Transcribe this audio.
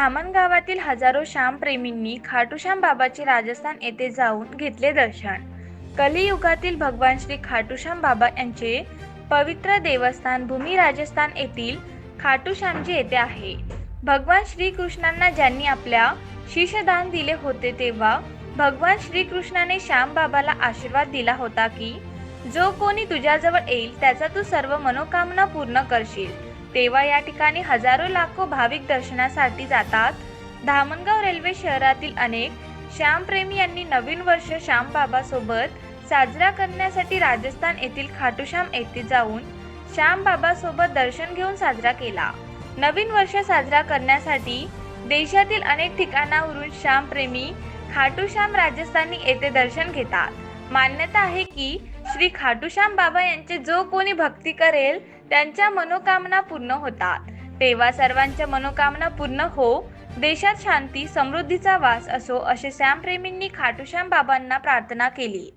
हजारो श्यामप्रेमींनी खाटूश्याम बाबाचे राजस्थान येथे जाऊन घेतले दर्शन. कलियुगातील भगवान श्री खाटूश्याम बाबा यांचे पवित्र देवस्थान भूमी राजस्थान येथील खाटूश्यामजी येथे आहे. भगवान श्रीकृष्णांना ज्यांनी आपल्या शिषदान दिले होते तेव्हा भगवान श्रीकृष्णाने श्याम बाबाला आशीर्वाद दिला होता की जो कोणी तुझ्याजवळ येईल त्याचा तू सर्व मनोकामना पूर्ण करशील. तेव्हा या ठिकाणी हजारो लाखो भाविक दर्शनासाठी जातात. धामणगाव रेल्वे शहरातील अनेक श्यामप्रेमी यांनी नवीन वर्ष श्यामबाबा सोबत साजरा करण्यासाठी राजस्थान येथील खाटूश्याम येथे जाऊन श्यामबाबा सोबत दर्शन घेऊन साजरा केला. नवीन वर्ष साजरा करण्यासाठी देशातील अनेक ठिकाणावरून श्यामप्रेमी खाटूश्याम राजस्थानी येथे दर्शन घेतात. मान्यता आहे की श्री खाटूश्याम बाबा यांचे जो कोणी भक्ती करेल त्यांच्या मनोकामना पूर्ण होतात. तेव्हा सर्वांच्या मनोकामना पूर्ण हो देशात शांती समृद्धीचा वास असो असे श्यामप्रेमींनी खाटूश्याम बाबांना प्रार्थना केली.